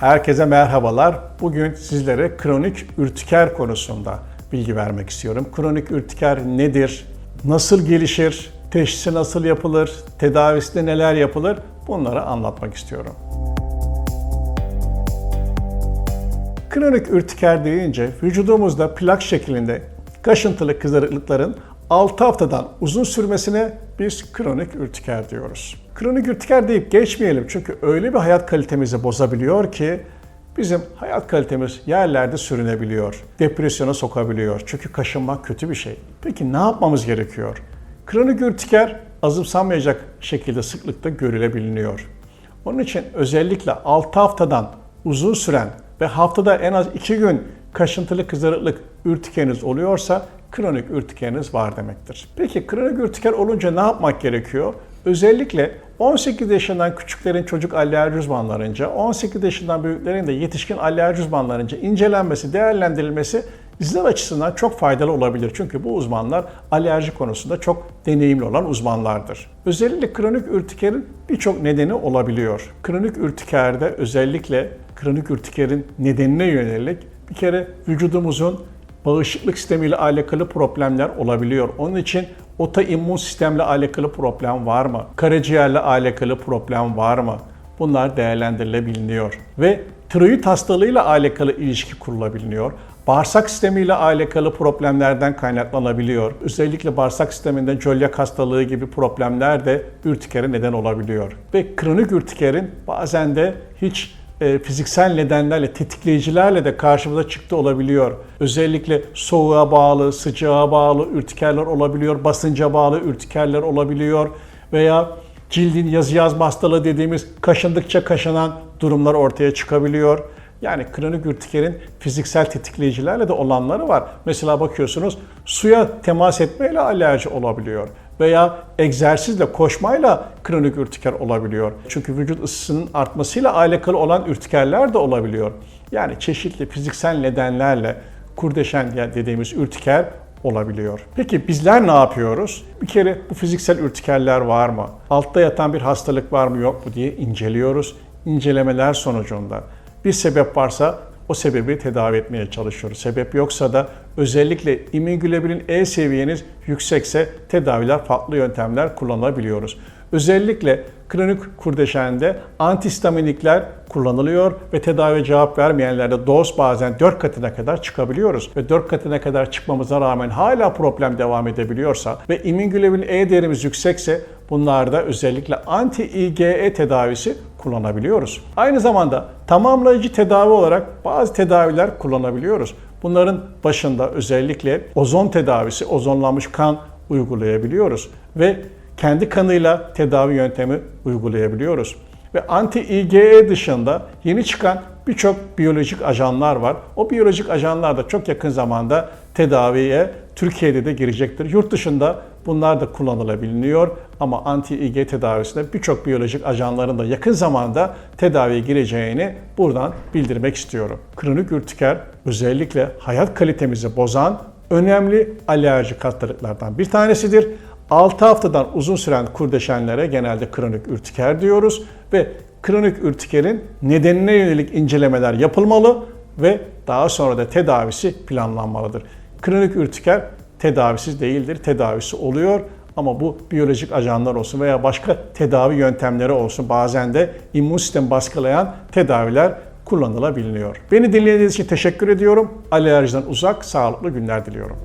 Herkese merhabalar. Bugün sizlere kronik ürtiker konusunda bilgi vermek istiyorum. Kronik ürtiker nedir? Nasıl gelişir? Teşhisi nasıl yapılır? Tedavisinde neler yapılır? Bunları anlatmak istiyorum. Kronik ürtiker deyince vücudumuzda plak şeklinde kaşıntılı kızarıklıkların 6 haftadan uzun sürmesine biz kronik ürtiker diyoruz. Kronik ürtiker deyip geçmeyelim çünkü öyle bir hayat kalitemizi bozabiliyor ki bizim hayat kalitemiz yerlerde sürünebiliyor. Depresyona sokabiliyor. Çünkü kaşınmak kötü bir şey. Peki ne yapmamız gerekiyor? Kronik ürtiker azımsanmayacak şekilde sıklıkta görülebiliyor. Onun için özellikle 6 haftadan uzun süren ve haftada en az 2 gün kaşıntılı kızarıklık ürtikeriniz oluyorsa kronik ürtikeriniz var demektir. Peki kronik ürtiker olunca ne yapmak gerekiyor? Özellikle 18 yaşından küçüklerin çocuk alerji uzmanlarınca, 18 yaşından büyüklerin de yetişkin alerji uzmanlarınca incelenmesi, değerlendirilmesi bizler açısından çok faydalı olabilir. Çünkü bu uzmanlar alerji konusunda çok deneyimli olan uzmanlardır. Özellikle kronik ürtikerin birçok nedeni olabiliyor. Kronik ürtikerde özellikle kronik ürtikerin nedenine yönelik bir kere vücudumuzun bağışıklık sistemiyle alakalı problemler olabiliyor. Onun için otoimmün sistemle alakalı problem var mı? Karaciğerle alakalı problem var mı? Bunlar değerlendirilebiliyor. Ve tiroid hastalığıyla alakalı ilişki kurulabiliyor. Bağırsak sistemiyle alakalı problemlerden kaynaklanabiliyor. Özellikle bağırsak sisteminde cölyak hastalığı gibi problemler de ürtikere neden olabiliyor. Ve kronik ürtikerin bazen de hiç e, fiziksel nedenlerle, tetikleyicilerle de karşımıza çıktı olabiliyor. Özellikle soğuğa bağlı, sıcağa bağlı ürtikerler olabiliyor, basınca bağlı ürtikerler olabiliyor veya cildin yazı yazma hastalığı dediğimiz kaşındıkça kaşınan durumlar ortaya çıkabiliyor. Yani kronik ürtikerin fiziksel tetikleyicilerle de olanları var. Mesela bakıyorsunuz suya temas etmeyle alerji olabiliyor veya egzersizle, koşmayla kronik ürtiker olabiliyor. Çünkü vücut ısısının artmasıyla alakalı olan ürtikerler de olabiliyor. Yani çeşitli fiziksel nedenlerle kurdeşen dediğimiz ürtiker olabiliyor. Peki bizler ne yapıyoruz? Bir kere bu fiziksel ürtikerler var mı? Altta yatan bir hastalık var mı yok mu diye inceliyoruz. İncelemeler sonucunda bir sebep varsa o sebebi tedavi etmeye çalışıyoruz. Sebep yoksa da özellikle immünoglobulin E seviyeniz yüksekse tedaviler farklı yöntemler kullanabiliyoruz. Özellikle kronik kurdeşende antihistaminikler kullanılıyor ve tedavi cevap vermeyenlerde doz bazen 4 katına kadar çıkabiliyoruz. Ve 4 katına kadar çıkmamıza rağmen hala problem devam edebiliyorsa ve immünoglobulin E değerimiz yüksekse bunlarda özellikle anti-IgE tedavisi kullanabiliyoruz. Aynı zamanda tamamlayıcı tedavi olarak bazı tedaviler kullanabiliyoruz. Bunların başında özellikle ozon tedavisi, ozonlanmış kan uygulayabiliyoruz ve kendi kanıyla tedavi yöntemi uygulayabiliyoruz. Ve anti-IgE dışında yeni çıkan birçok biyolojik ajanlar var. O biyolojik ajanlar da çok yakın zamanda tedaviye Türkiye'de de girecektir. Yurt dışında bunlar da kullanılabiliyor ama anti-IgE tedavisinde birçok biyolojik ajanların da yakın zamanda tedaviye gireceğini buradan bildirmek istiyorum. Kronik ürtiker özellikle hayat kalitemizi bozan önemli alerjik hastalıklardan bir tanesidir. 6 haftadan uzun süren kurdeşenlere genelde kronik ürtiker diyoruz ve kronik ürtikerin nedenine yönelik incelemeler yapılmalı ve daha sonra da tedavisi planlanmalıdır. Kronik ürtiker tedavisiz değildir, tedavisi oluyor ama bu biyolojik ajanlar olsun veya başka tedavi yöntemleri olsun bazen de immün sistem baskılayan tedaviler kullanılabiliyor. Beni dinlediğiniz için teşekkür ediyorum. Alerjiden uzak, sağlıklı günler diliyorum.